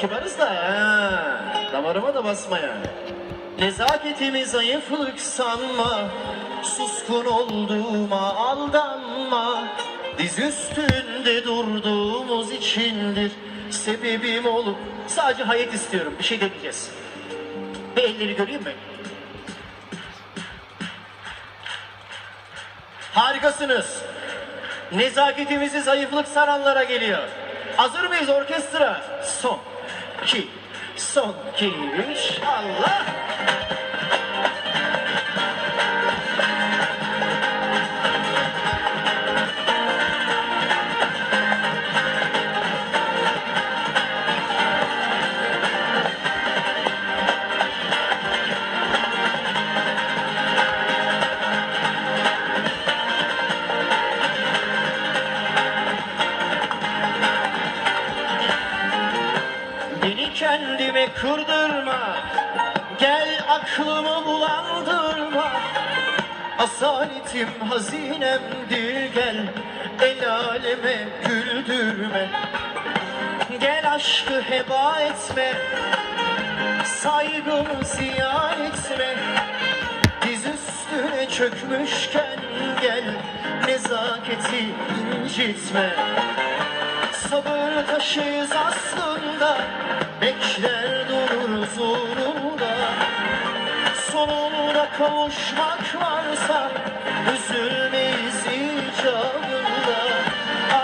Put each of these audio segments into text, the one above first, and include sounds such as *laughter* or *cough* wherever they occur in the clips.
kibarız da ha, damarıma da basma yani. Nezaketimi zayıflık sanma, suskun olduğuma aldanma. Diz üstünde durduğumuz içindir sebebim olup sadece hayat istiyorum bir şey demeyeceğiz. Bir elleri göreyim mi? Harikasınız. Nezaketimizi zayıflık saranlara geliyor. Hazır mıyız orkestra? Son, iki, son, iki, üç, Allah! Aklımı bulandırma. Asaletim hazinemdir gel. El aleme güldürme. Gel aşkı heba etme. Saygımı ziyan etme. Diz üstüne çökmüşken gel. Nezaketi incitme. Sabır taşıyız aslında. Bekler dururuz Sonunda kavuşmak varsa Üzülmeyiz icabında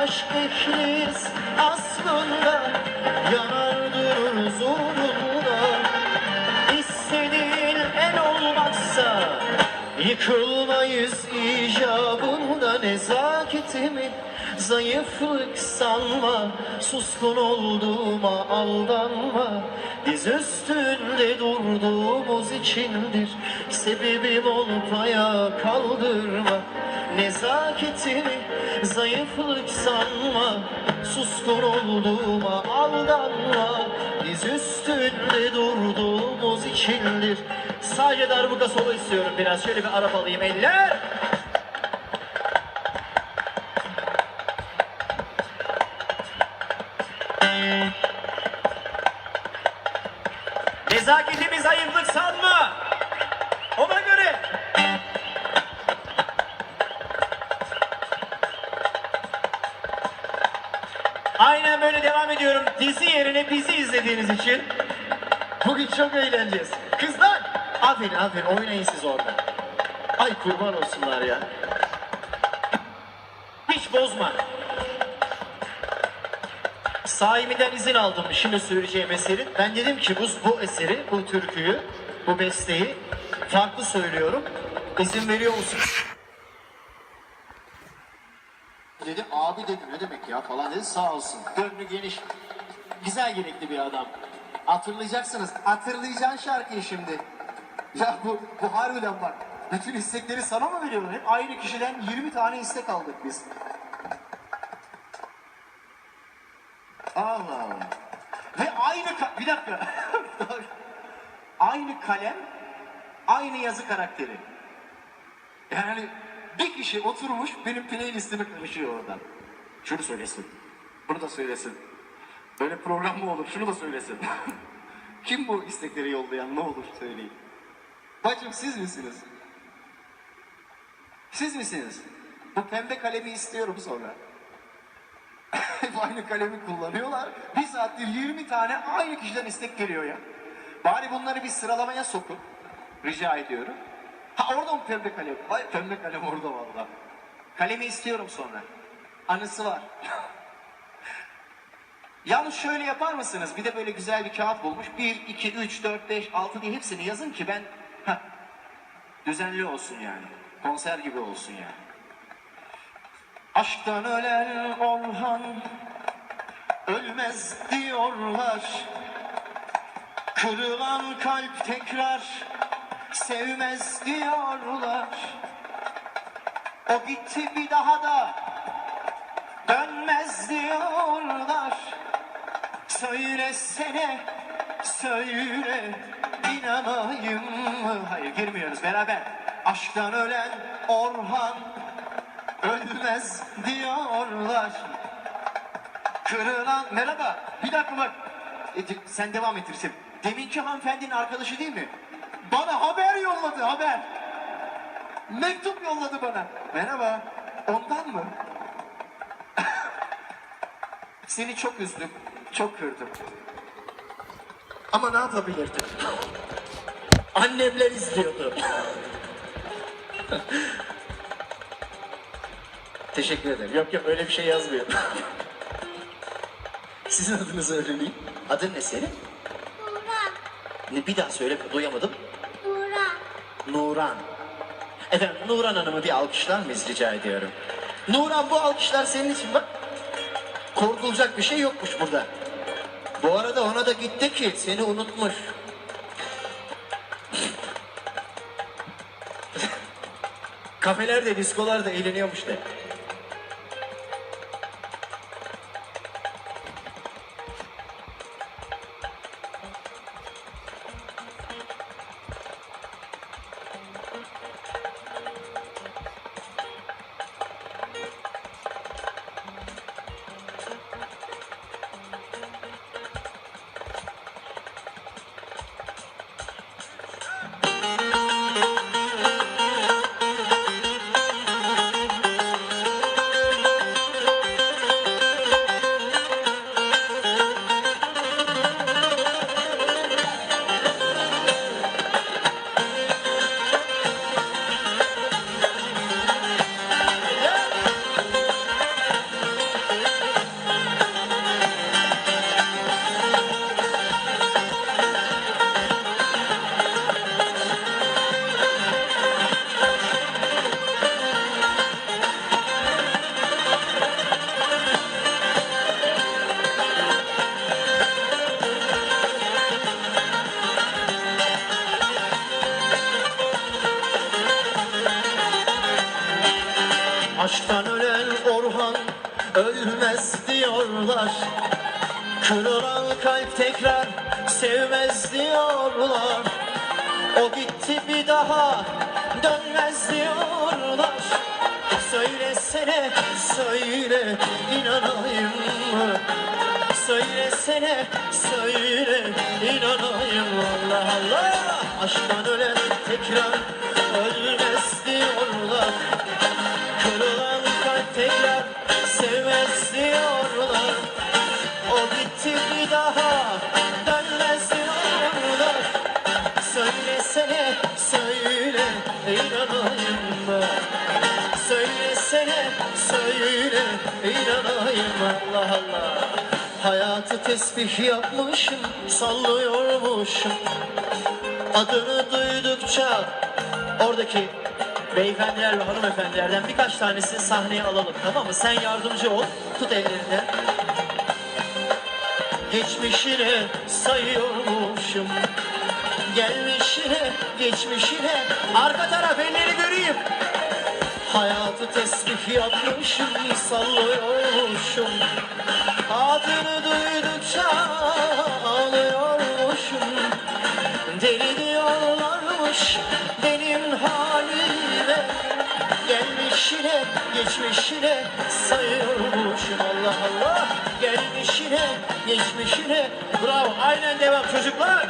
Aşk ehliyiz aslında Yanar dururuz uğrunda İstediğin el olmazsa Yıkılmayız icabında. Nezaketimi Zayıflık sanma Suskun olduğuma aldanma. Diz üstünde durduğumuz içindir Sebebim olup ayağa kaldırma. Nezaketimi zayıflık sanma Suskun olduğuma aldanma. Diz üstünde durduğumuz içindir. Sadece darbuka solo istiyorum biraz. Şöyle bir Arap alayım. Eller Nezaketimi zayıflık sanma Ona göre Aynen böyle devam ediyorum. Dizi yerine bizi izlediğiniz için. Bugün çok eğleneceğiz. Kızlar, aferin aferin oynayın siz orada. Ay kurban olsunlar ya. Hiç bozma. Sahimiden izin aldım şimdi söyleyeceğim eserin. Ben dedim ki bu, bu eseri, bu türküyü, bu besteyi farklı söylüyorum. İzin veriyor musun? Dedi abi dedi ne demek ya falan dedi sağ olsun. Gönlü geniş. Güzel yürekli bir adam. Hatırlayacaksınız. Hatırlayacaksın şarkıyı şimdi. Ya bu, bu harbiden bak. Bütün istekleri sana mı veriyorlar? Hep aynı kişiden 20 tane istek aldık biz. Allah Allah. Ve aynı bir dakika. *laughs* aynı kalem, aynı yazı karakteri. Yani bir kişi oturmuş benim playlistimi karışıyor oradan. Şunu söylesin. Bunu da söylesin. Böyle program mı olur? Şunu da söylesin. *laughs* Kim bu istekleri yollayan? Ne olur söyleyin. Bacım siz misiniz? Siz misiniz? Bu pembe kalemi istiyorum sonra. Hep aynı kalemi kullanıyorlar. Bir saattir 20 tane aynı kişiden istek geliyor ya. Bari bunları bir sıralamaya sokun. Rica ediyorum. Ha orada mı pembe kalem? Hayır pembe kalem orada valla. Kalemi istiyorum sonra. Anısı var. *laughs* Yalnız şöyle yapar mısınız? Bir de böyle güzel bir kağıt bulmuş. 1, 2, 3, 4, 5, 6 diye hepsini yazın ki ben... Heh, düzenli olsun yani. Konser gibi olsun yani. Aşktan ölen Orhan ölmez diyorlar. Kırılan kalp tekrar sevmez diyorlar. O gitti bir daha da dönmez diyorlar. Söylesene, söyle inanayım mı? Hayır girmiyoruz beraber. Aşktan ölen Orhan ölmez diyorlar. Kırılan merhaba bir dakika bak E, sen devam ettirsin. Deminki hanımefendinin arkadaşı değil mi? Bana haber yolladı haber. Mektup yolladı bana. Merhaba. Ondan mı? *laughs* Seni çok üzdüm. Çok kırdım. Ama ne yapabilirdim? *laughs* Annemler izliyordu. *laughs* Teşekkür ederim. Yok yok öyle bir şey yazmıyor. *laughs* Sizin adınızı öğreneyim. Adın ne senin? Nuran, Ne bir daha söyle duyamadım. Nuran, Nuran. Efendim Nuran Hanım'ı bir alkışlar mıyız rica ediyorum. Nuran bu alkışlar senin için bak. Korkulacak bir şey yokmuş burada. Bu arada ona da gitti ki seni unutmuş. *laughs* Kafelerde, diskolarda eğleniyormuş de. Ölmez diyorlar Kırılan kalp tekrar sevmez diyorlar. O gitti bir daha dönmez diyorlar. Söylesene söyle inanayım mı? Söylesene söyle inanayım. Allah Allah. Aşktan ölen tekrar ölmez diyorlar inanayım Allah Allah Hayatı tesbih yapmışım sallıyormuşum Adını duydukça oradaki beyefendiler ve hanımefendilerden birkaç tanesini sahneye alalım tamam mı? Sen yardımcı ol, tut ellerinden. Geçmişine sayıyormuşum, gelmişine, geçmişine. Arka taraf elleri göreyim. Hayatı tesbih yapmışım, sallıyormuşum. Adını duydukça ağlıyormuşum. Deli diyorlarmış benim halime Gelmişine geçmişine sayıyormuşum. Allah Allah Gelmişine geçmişine Bravo. Aynen devam çocuklar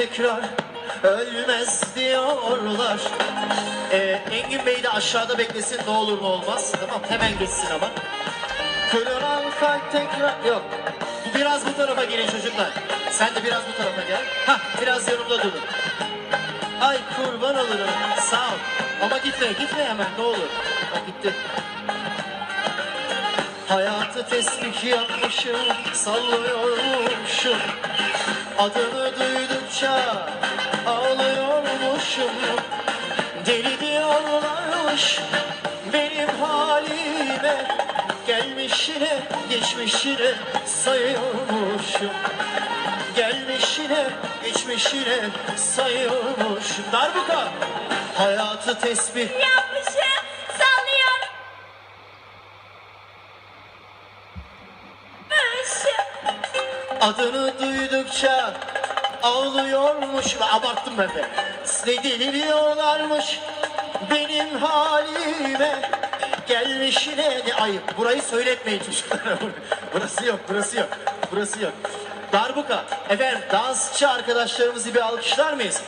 tekrar ölmez diyorlar. Ee, Engin Bey de aşağıda beklesin ne olur ne olmaz. Tamam hemen geçsin ama. Kırılan kalp tekrar... Yok. Biraz bu tarafa gelin çocuklar. Sen de biraz bu tarafa gel. Hah biraz yanımda durun. Ay kurban olurum. Sağ ol. Ama gitme gitme hemen ne olur. Ha, gitti. Hayatı tesbih yapmışım, sallıyormuşum. Adını duydukça ağlıyormuşum. Deli diyorlarmış benim halime. Gelmişine, geçmişine sayıyormuşum. Gelmişine geçmişine sayılmış Darbuka Hayatı tesbih Yapmışım sallıyorum. Mışım. Adını duydukça ağlıyormuş ve abarttım ben de. Deliriyorlarmış benim halime. Gelmişine ne ayıp. Burayı söyletmeyin çocuklara. *laughs* burası yok, burası yok, burası yok. Darbuka. Efendim dansçı arkadaşlarımızı bir alkışlar mıyız?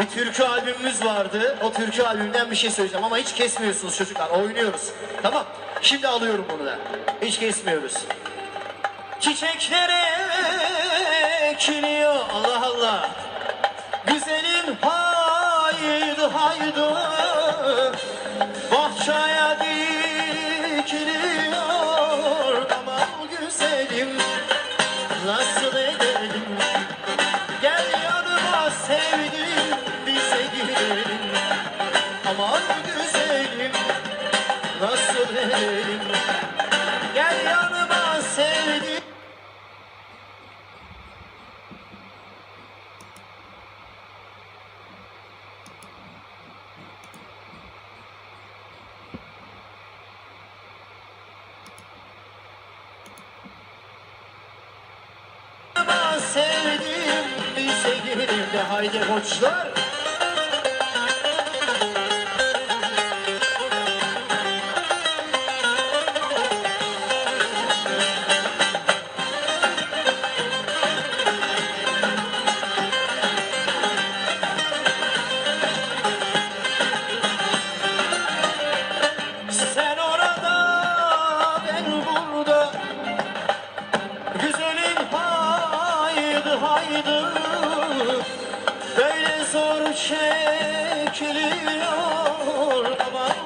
Bir türkü albümümüz vardı. O türkü albümünden bir şey söyleyeceğim ama hiç kesmiyorsunuz çocuklar. Oynuyoruz. Tamam. Şimdi alıyorum bunu da. Hiç kesmiyoruz. Çiçeklere ekiliyor Allah Allah. Güzelim haydi haydi. Bahçeye dikiliyor. Aman güzelim nasıl edelim? Gel yanıma sevdim bize gidelim. Aman haydi koçlar. Haydi haydi Böyle zor çekiliyor Aman